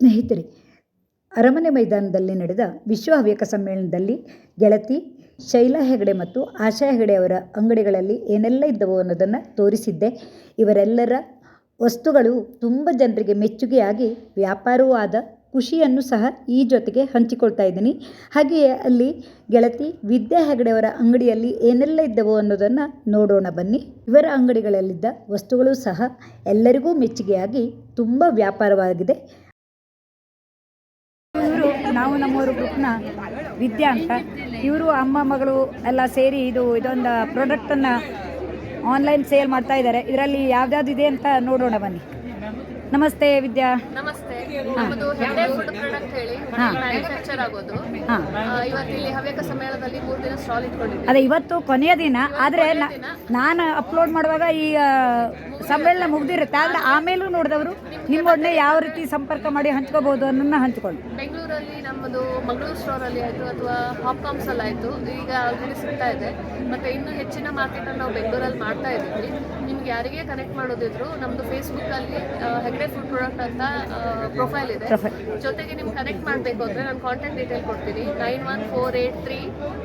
ಸ್ನೇಹಿತರೆ, ಅರಮನೆ ಮೈದಾನದಲ್ಲಿ ನಡೆದ ವಿಶ್ವ ಹವ್ಯಕ ಸಮ್ಮೇಳನದಲ್ಲಿ ಗೆಳತಿ ಶೈಲಾ ಹೆಗಡೆ ಮತ್ತು ಆಶಾ ಹೆಗಡೆ ಅವರ ಅಂಗಡಿಗಳಲ್ಲಿ ಏನೆಲ್ಲ ಇದ್ದವು ಅನ್ನೋದನ್ನು ತೋರಿಸಿದ್ದೆ. ಇವರೆಲ್ಲರ ವಸ್ತುಗಳು ತುಂಬ ಜನರಿಗೆ ಮೆಚ್ಚುಗೆಯಾಗಿ ವ್ಯಾಪಾರವೂ ಆದ ಖುಷಿಯನ್ನು ಸಹ ಈ ಜೊತೆಗೆ ಹಂಚಿಕೊಳ್ತಾ ಇದ್ದೀನಿ. ಹಾಗೆಯೇ ಅಲ್ಲಿ ಗೆಳತಿ ವಿದ್ಯಾ ಹೆಗಡೆಯವರ ಅಂಗಡಿಯಲ್ಲಿ ಏನೆಲ್ಲ ಇದ್ದವು ಅನ್ನೋದನ್ನು ನೋಡೋಣ ಬನ್ನಿ. ಇವರ ಅಂಗಡಿಗಳಲ್ಲಿದ್ದ ವಸ್ತುಗಳು ಸಹ ಎಲ್ಲರಿಗೂ ಮೆಚ್ಚುಗೆಯಾಗಿ ತುಂಬ ವ್ಯಾಪಾರವಾಗಿದೆ. ನಾವು ನಮ್ಮೂರು ಗ್ರೂಪ್ನ ವಿದ್ಯಾ ಅಂತ. ಇವರು ಅಮ್ಮ ಮಗಳು ಎಲ್ಲ ಸೇರಿ ಇದು ಇದೊಂದು ಪ್ರಾಡಕ್ಟನ್ನು ಆನ್ಲೈನ್ ಸೇಲ್ ಮಾಡ್ತಾ ಇದ್ದಾರೆ ಇದರಲ್ಲಿ ಯಾವ್ದಾವ್ದು ಇದೆ ಅಂತ ನೋಡೋಣ ಬನ್ನಿ. ನಮಸ್ತೆ ವಿದ್ಯಾ. ನಮಸ್ತೆ. ನಮ್ಮದು ಹೆಡ್ಡೆ ಫುಡ್ ಪ್ರಾಡಕ್ಟ್ ಹೇಳಿ ಮ್ಯಾನುಫ್ಯಾಕ್ಚರ್ ಆಗೋದು. ಹಾಂ. ಇವತ್ತು ಇಲ್ಲಿ ಹವ್ಯಕ ಸಮ್ಮೇಳನದಲ್ಲಿ ಮೂರು ದಿನ ಸ್ಟಾಲ್ ಇಟ್ಕೊಂಡಿದ್ದೀವಿ. ಅದೇ ಇವತ್ತು ಕೊನೆಯ ದಿನ ಆದರೆ ನಾನು ಅಪ್ಲೋಡ್ ಮಾಡುವಾಗ ಈ ಸಮ್ಮೇಳನ ಮುಗ್ದಿರುತ್ತೆ. ಆದ್ರೆ ಆಮೇಲೂ ನೋಡಿದವರು ನಿಮ್ಮೊಡನೆ ಯಾವ ರೀತಿ ಸಂಪರ್ಕ ಮಾಡಿ ಹಂಚ್ಕೋಬಹುದು ಅನ್ನೋದನ್ನ ಹಂಚ್ಕೊಂಡು. ಬೆಂಗಳೂರಲ್ಲಿ ನಮ್ಮದು ಮಂಗಳೂರು ಸ್ಟೋರ್ ಅಲ್ಲಿ ಆಯ್ತು ಅಥವಾ ಹಾಪ್ಕಾಮ್ಸ್ ಅಲ್ಲಿ ಆಯ್ತು, ಈಗ ಆಲ್ರೆಡಿ ಸಿಗ್ತಾ ಇದೆ. ಮತ್ತೆ ಇನ್ನೂ ಹೆಚ್ಚಿನ ಮಾರ್ಕೆಟ್ ನಾವು ಬೆಂಗಳೂರಲ್ಲಿ ಮಾಡ್ತಾ ಇದ್ದೀವಿ. ಯಾರಿಗೆ ಕನೆಕ್ಟ್ ಮಾಡೋದಿದ್ರು ನಮ್ದು ಫೇಸ್ಬುಕ್ ಅಲ್ಲಿ ಹೆಗ್ಡೆ ಫುಡ್ ಪ್ರಾಡಕ್ಟ್ ಅಂತ ಪ್ರೊಫೈಲ್ ಇದೆ. ಜೊತೆಗೆ ನಿಮ್ಗೆ ಕನೆಕ್ಟ್ ಮಾಡಬೇಕು ಅಂದ್ರೆ ನಾನು ಕಾಂಟ್ಯಾಕ್ಟ್ ಡೀಟೇಲ್ ಕೊಡ್ತೀನಿ. Nine one four eight three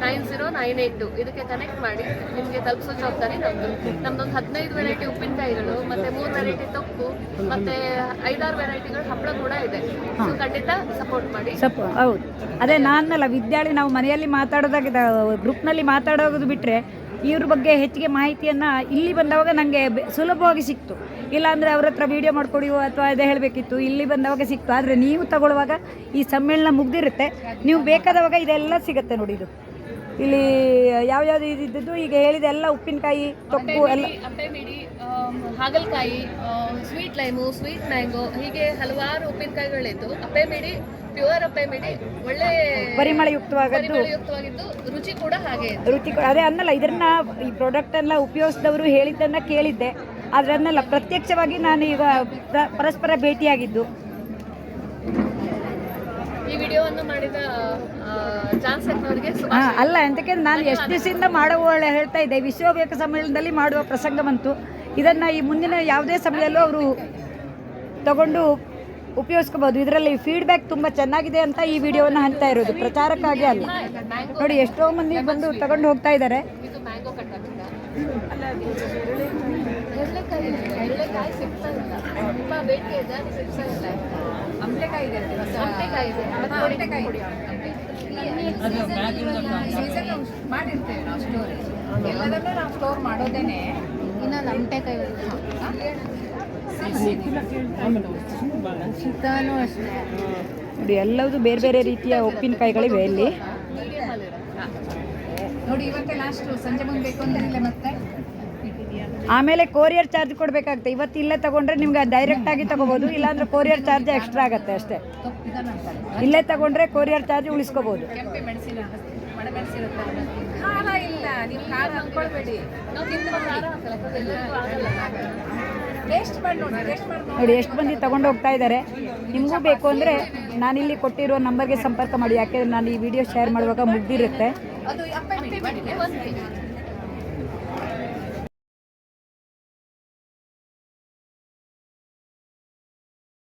nine zero nine eight two. ಇದಕ್ಕೆ ಕನೆಕ್ಟ್ ಮಾಡಿ ನಿಮಗೆ ತಲುಪಿಸೋ ಜವಾಬ್ದಾರಿ ನಮ್ದು. ನಮ್ದೊಂದು ಹದಿನೈದು ವೆರೈಟಿ ಉಪ್ಪಿನಕಾಯಿಗಳು ಮತ್ತೆ ಮೂರು ವೆರೈಟಿ ತೊಕ್ಕು ಮತ್ತೆ ಐದಾರು ವೆರೈಟಿಗಳು ಹಪ್ಪಳ ಕೂಡ ಇದೆ. ಖಂಡಿತ ಸಪೋರ್ಟ್ ಮಾಡಿ. ಹೌದು. ಅದೇ ನಾನಲ್ಲ ವಿದ್ಯಾರ್ಥಿ ನಾವು ಮನೆಯಲ್ಲಿ ಮಾತಾಡೋದಾಗಿದೆ ಗ್ರೂಪ್ನಲ್ಲಿ ಮಾತಾಡೋದು ಬಿಟ್ಟರೆ ಇವ್ರ ಬಗ್ಗೆ ಹೆಚ್ಚಿಗೆ ಮಾಹಿತಿಯನ್ನು ಇಲ್ಲಿ ಬಂದವಾಗ ನನಗೆ ಸುಲಭವಾಗಿ ಸಿಕ್ತು. ಇಲ್ಲಾಂದರೆ ಅವ್ರ ಹತ್ರ ವೀಡಿಯೋ ಮಾಡ್ಕೊಡಿ ಅಥವಾ ಇದೇ ಹೇಳಬೇಕಿತ್ತು. ಇಲ್ಲಿ ಬಂದವಾಗ ಸಿಕ್ತು. ಆದರೆ ನೀವು ತಗೊಳ್ಳುವಾಗ ಈ ಸಮ್ಮೇಳನ ಮುಗ್ದಿರುತ್ತೆ. ನೀವು ಬೇಕಾದವಾಗ ಇದೆಲ್ಲ ಸಿಗುತ್ತೆ ನೋಡಿ ಇದು. ಇಲ್ಲಿ ಯಾವ್ಯಾವ್ದು ಇದ್ದಿದ್ದು ಈಗ ಹೇಳಿದ ಎಲ್ಲ ಉಪ್ಪಿನಕಾಯಿ ತೊಪ್ಪು ಎಲ್ಲ ಹಾಗಲಕಾಯಿ ಸ್ವೀಟ್ ಲೈಮು ಸ್ವೀಟ್ ಮ್ಯಾಂಗೋ ಹೀಗೆ ಹಲವಾರು ಉಪ್ಪಿನಕಾಯಿಗಳಿದ್ದು ಅಪ್ಪೆ ಮಿಡಿ ಪ್ಯೂರ್ ಅಪ್ಪೆ ಮಿಡಿ ಒಳ್ಳೆ ಪರಿಮಳಯುಕ್ತವಾಗದ್ದು ಪರಿಮಳಯುಕ್ತವಾಗಿದ್ದು ರುಚಿ ಕೂಡ ಹಾಗೆ ಇದೆ. ರುಚಿ ಕೂಡ- ಅದೇ ಅನ್ನಲ್ಲ ಇದನ್ನ ಈ ಪ್ರಾಡಕ್ಟ್ ಎಲ್ಲ ಉಪಯೋಗಿಸಿದವರು ಹೇಳಿದ್ದನ್ನ ಕೇಳಿದ್ದೆ. ಆದ್ರೆ ಅದನ್ನೆಲ್ಲ ಪ್ರತ್ಯಕ್ಷವಾಗಿ ನಾನು ಈಗ ಪ್ರ- ಪರಸ್ಪರ ಭೇಟಿಯಾಗಿದ್ದು. ಈ ವಿಡಿಯೋವನ್ನು ಮಾಡಿದ ಜಾನ್ಸೆಕ್ನವರಿಗೆ ಹಾ, ಅಲ್ಲ ಎಂತಕ್ಕೆ ನಾನು ಎಷ್ಟು ದಿವಸದಿಂದ ಮಾಡುವ ಹೇಳ್ತಾ ಇದ್ದೆ. ವಿಶ್ವವೇಕ ಸಮ್ಮೇಳನದಲ್ಲಿ ಮಾಡುವ ಪ್ರಸಂಗ ಬಂತು. ಇದನ್ನ ಈ ಮುಂದಿನ ಯಾವುದೇ ಸಮಯದಲ್ಲೂ ಅವರು ತಗೊಂಡು ಉಪಯೋಗಿಸ್ಕೋಬಹುದು ಇದರಲ್ಲಿ ಫೀಡ್ಬ್ಯಾಕ್ ತುಂಬ ಚೆನ್ನಾಗಿದೆ ಅಂತ ಈ ವಿಡಿಯೋವನ್ನು ಹಂಚ್ತಾ ಇರೋದು. ಪ್ರಚಾರಕ್ಕಾಗಿ ಅಲ್ಲ. ನೋಡಿ ಎಷ್ಟೋ ಮಂದಿ ಬಂದು ತಗೊಂಡು ಹೋಗ್ತಾ ಇದ್ದಾರೆ. ಮಾಡಿರ್ತೇವೆ ನಾವು ಸ್ಟೋರೇಜ್ ಎಲ್ಲದನ್ನೂ ನಾವು ಸ್ಟೋರ್ ಮಾಡೋದೇನೆ. ಇನ್ನೊಂದು ಕೈ ಅಷ್ಟೇ. ನೋಡಿ ಎಲ್ಲವೂ ಬೇರೆ ಬೇರೆ ರೀತಿಯ ಉಪ್ಪಿನಕಾಯಿಗಳಿವೆ ಇಲ್ಲಿ. ನೋಡಿ ಇವತ್ತೇ ಲಾಸ್ಟ್ ಸಂಜೆ ಬಂದ್ಬೇಕು ಬೇಕು ಅಂದ್ರೆ ಮತ್ತೆ? ಆಮೇಲೆ ಕೊರಿಯರ್ ಚಾರ್ಜ್ ಕೊಡಬೇಕಾಗುತ್ತೆ. ಇವತ್ತು ಇಲ್ಲೇ ತಗೊಂಡ್ರೆ ನಿಮ್ಗೆ ಡೈರೆಕ್ಟ್ ಆಗಿ ತಗೋಬಹುದು ಇಲ್ಲಾಂದ್ರೆ ಕೊರಿಯರ್ ಚಾರ್ಜ್ ಎಕ್ಸ್ಟ್ರಾ ಆಗುತ್ತೆ ಅಷ್ಟೇ. ಇಲ್ಲೇ ತಗೊಂಡ್ರೆ ಕೊರಿಯರ್ ಚಾರ್ಜ್ ಉಳಿಸ್ಕೋಬಹುದು ಖಾರ ಇಲ್ಲ ನೀವು ಖಾರ ಅಂದ್ಕೊಳ್ಬೇಡಿ ಟೇಸ್ಟ್ ಮಾಡಿ ಟೇಸ್ಟ್ ಮಾಡಿ ನೋಡಿ. ಎಷ್ಟು ಮಂದಿ ತಗೊಂಡು ಹೋಗ್ತಾ ಇದ್ದಾರೆ. ನಿಮಗೂ ಬೇಕು ಅಂದರೆ ನಾನಿಲ್ಲಿ ಕೊಟ್ಟಿರೋ ನಂಬರ್ಗೆ ಸಂಪರ್ಕ ಮಾಡಿ. ಯಾಕೆಂದ್ರೆ ನಾನು ಈ ವಿಡಿಯೋ ಶೇರ್ ಮಾಡುವಾಗ ಮುಗ್ದಿರುತ್ತೆ.